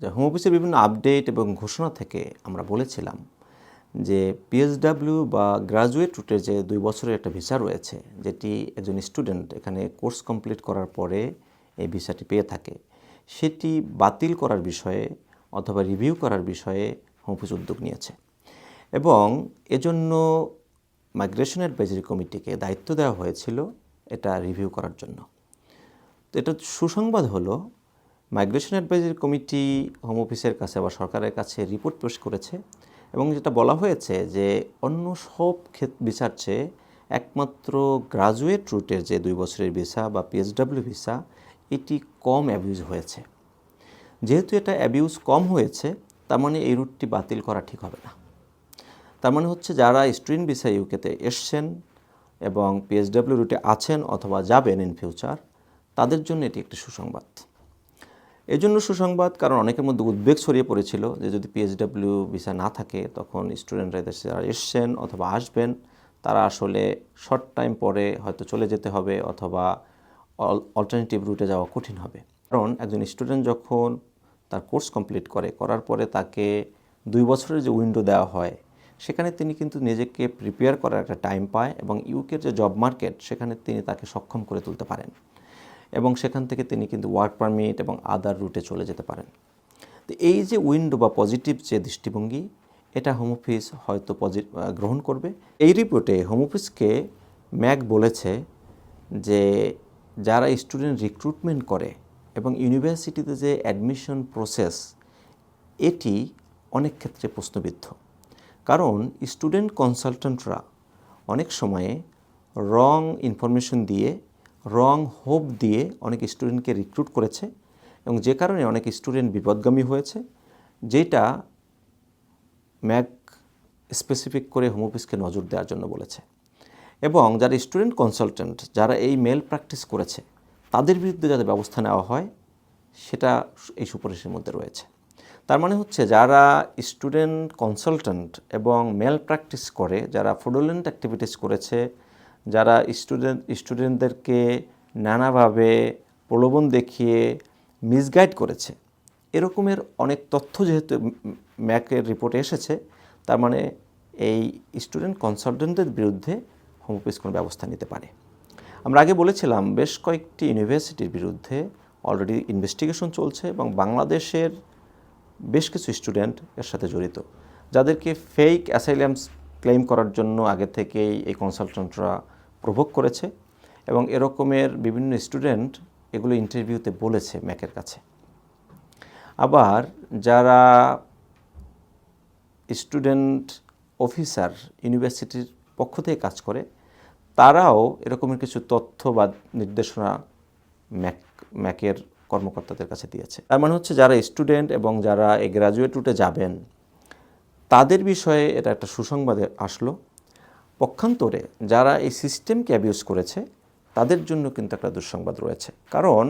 যে হোম অফিসের বিভিন্ন আপডেট এবং ঘোষণা থেকে আমরা বলেছিলাম যে পিএসডাব্লিউ বা গ্রাজুয়েট রুটের যে দুই বছরের একটা ভিসা রয়েছে, যেটি একজন স্টুডেন্ট এখানে কোর্স কমপ্লিট করার পরে এই ভিসাটি পেয়ে থাকে, সেটি বাতিল করার বিষয়ে অথবা রিভিউ করার বিষয়ে হোম অফিস উদ্যোগ নিয়েছে এবং এজন্য মাইগ্রেশন অ্যাডভাইজারি কমিটিকে দায়িত্ব দেওয়া হয়েছিল এটা রিভিউ করার জন্য। তো এটা সুসংবাদ হলো মাইগ্রেশন অ্যাডভাইজারি কমিটি হোম অফিসের কাছে বা সরকারের কাছে রিপোর্ট পেশ করেছে এবং যেটা বলা হয়েছে যে অন্য সব বিচার চেয়ে একমাত্র গ্রাজুয়েট রুটের যে দুই বছরের ভিসা বা পিএইচডাব্লিউ ভিসা, এটি কম অ্যাবিউজ হয়েছে। যেহেতু এটা অ্যাবিউজ কম হয়েছে, তার মানে এই রুটটি বাতিল করা ঠিক হবে না। তার মানে হচ্ছে যারা স্টুডেন্ট ভিসা ইউকেতে এসছেন এবং পিএইচডাব্লিউ রুটে আছেন অথবা যাবেন ইন ফিউচার তাদের জন্য এটি একটি সুসংবাদ। এজন্য সুসংবাদ, কারণ অনেকের মধ্যে উদ্বেগ ছড়িয়ে পড়েছিল যে যদি পিএইচডাব্লিউ ভিসা না থাকে, তখন স্টুডেন্টরা দেশে যারা এসছেন অথবা আসবেন। তারা আসলে শর্ট টাইম পরে হয়তো চলে যেতে হবে অথবা অল্টারনেটিভ রুটে যাওয়া কঠিন হবে। কারণ একজন স্টুডেন্ট যখন তার কোর্স কমপ্লিট করে, করার পরে তাকে দুই বছরের যে উইন্ডো দেওয়া হয়, সেখানে তিনি কিন্তু নিজেকে প্রিপেয়ার করার একটা টাইম পায় এবং ইউকের যে জব মার্কেট সেখানে তিনি তাকে সক্ষম করে তুলতে পারেন। এবং সেখান থেকে তিনি কিন্তু ওয়ার্ক পারমিট এবং আদার রুটে চলে যেতে পারেন। তো এই যে উইন্ডো বা পজিটিভ যে দৃষ্টিভঙ্গি, এটা হোম অফিস হয়তো গ্রহণ করবে। এই রিপোর্টে হোম অফিসকে ম্যাক বলেছে যে যারা স্টুডেন্ট রিক্রুটমেন্ট করে এবং ইউনিভার্সিটিতে যে অ্যাডমিশন প্রসেস এটি অনেক ক্ষেত্রে প্রশ্নবিদ্ধ। কারণ স্টুডেন্ট কনসালটেন্টরা অনেক সময়ে রং ইনফরমেশন দিয়ে রং হোপ দিয়ে অনেক স্টুডেন্টকে রিক্রুট করেছে এবং যে কারণে অনেক স্টুডেন্ট বিপদগামী হয়েছে, যেটা ম্যাক স্পেসিফিক করে হোমোপিসকে নজর দেওয়ার জন্য বলেছে। এবং যারা স্টুডেন্ট কনসালটেন্ট যারা এই মেল প্র্যাকটিস করেছে, তাদের বিরুদ্ধে যাতে ব্যবস্থা নেওয়া হয়, সেটা এই সুপারিশের মধ্যে রয়েছে। তার মানে হচ্ছে যারা স্টুডেন্ট কনসালটেন্ট এবং মেল প্র্যাকটিস করে, যারা ফ্রুডুলেন্ট অ্যাক্টিভিটিস করেছে যারা স্টুডেন্ট স্টুডেন্টদেরকে নানাভাবে প্রলোভন দেখিয়ে মিসগাইড করেছে। এরকমের অনেক তথ্য যেহেতু ম্যাকের রিপোর্টে এসেছে, তার মানে এই স্টুডেন্ট কনসালটেন্টদের বিরুদ্ধে হোম অফিস কোনো ব্যবস্থা নিতে পারে। আমরা আগে বলেছিলাম, বেশ কয়েকটি ইউনিভার্সিটির বিরুদ্ধে অলরেডি ইনভেস্টিগেশন চলছে এবং বাংলাদেশের বেশ কিছু স্টুডেন্ট এর সাথে জড়িত, যাদেরকে ফেক অ্যাসাইলামস ক্লেম করার জন্য আগে থেকেই এই কনসালটেন্টরা প্রভোগ করেছে এবং এরকমের বিভিন্ন স্টুডেন্ট এগুলো ইন্টারভিউতে বলেছে ম্যাকের কাছে। আবার যারা স্টুডেন্ট অফিসার ইউনিভার্সিটির পক্ষ থেকে কাজ করে, তারাও এরকমের কিছু তথ্য বা নির্দেশনা ম্যাক, ম্যাকের কর্মকর্তাদের কাছে দিয়েছে। তার মানে হচ্ছে যারা স্টুডেন্ট এবং যারা এই গ্র্যাজুয়েট রুটে যাবেন, তাদের বিষয়ে এটা একটা সুসংবাদে আসলো। পক্ষান্তরে যারা এই সিস্টেমকে অ্যাবিউজ করেছে, তাদের জন্য কিন্তু একটা দুঃসংবাদ রয়েছে। কারণ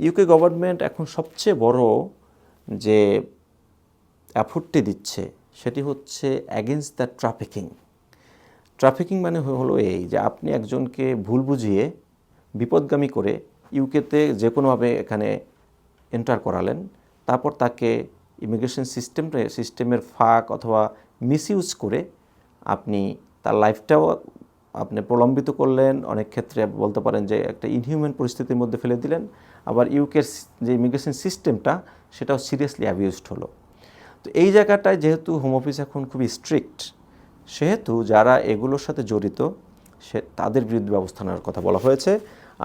ইউকে গভর্নমেন্ট এখন সবচেয়ে বড় যে অ্যাফোর্টটি দিচ্ছে, সেটি হচ্ছে অ্যাগেনস্ট দ্য ট্রাফিকিং ট্রাফিকিং মানে হলো এই যে আপনি একজনকে ভুল বুঝিয়ে, বিপদগামী করে ইউকেতে যে কোনোভাবে এখানে এন্টার করালেন, তারপর তাকে ইমিগ্রেশন সিস্টেমটা সিস্টেমের ফাঁক অথবা মিসইউজ করে আপনি তার লাইফটাও আপনি প্রলম্বিত করলেন, অনেক ক্ষেত্রে বলতে পারেন যে একটা ইনহিউম্যান পরিস্থিতির মধ্যে ফেলে দিলেন। আবার ইউকের যে ইমিগ্রেশন সিস্টেমটা সেটাও সিরিয়াসলি অ্যাবিউজড হলো। তো এই জায়গাটায় যেহেতু হোম অফিস এখন খুবই স্ট্রিক্ট সেহেতু যারা এগুলোর সাথে জড়িত, সে তাদের বিরুদ্ধে ব্যবস্থা নেওয়ার কথা বলা হয়েছে।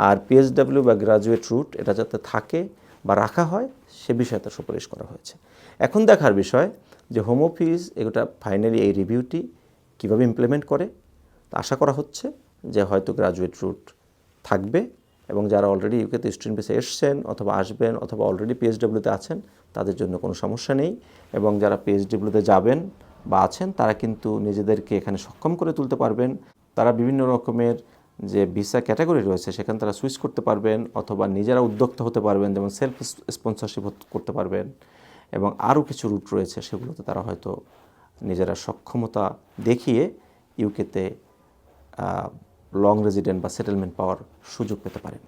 আর পিএইচডাব্লিউ বা গ্রাজুয়েট রুট এটা যাতে থাকে বা রাখা হয়, সে বিষয়ে তার সুপারিশ করা হয়েছে। এখন দেখার বিষয় যে হোম অফিস এগুলো ফাইনালি এই রিভিউটি কীভাবে ইমপ্লিমেন্ট করে? আশা করা হচ্ছে যে হয়তো গ্রাজুয়েট রুট থাকবে এবং যারা অলরেডি ইউকেতে স্টুডেন্ট বেসে এসছেন অথবা আসবেন অথবা অলরেডি পিএইচডাব্লিউতে আছেন, তাদের জন্য কোনো সমস্যা নেই। এবং যারা পিএইচডাব্লিউতে যাবেন বা আছেন, তারা কিন্তু নিজেদেরকে এখানে সক্ষম করে তুলতে পারবেন। তারা বিভিন্ন রকমের যে ভিসা ক্যাটাগরি রয়েছে, সেখানে তারা সুইচ করতে পারবেন অথবা নিজেরা উদ্যোক্তা হতে পারবেন, যেমন সেলফ স্পন্সরশিপ করতে পারবেন। এবং আরও কিছু রুট রয়েছে, সেগুলোতে তারা হয়তো নিজেরা সক্ষমতা দেখিয়ে ইউকেতে লং রেজিডেন্ট বা সেটেলমেন্ট পাওয়ার সুযোগ পেতে পারেন।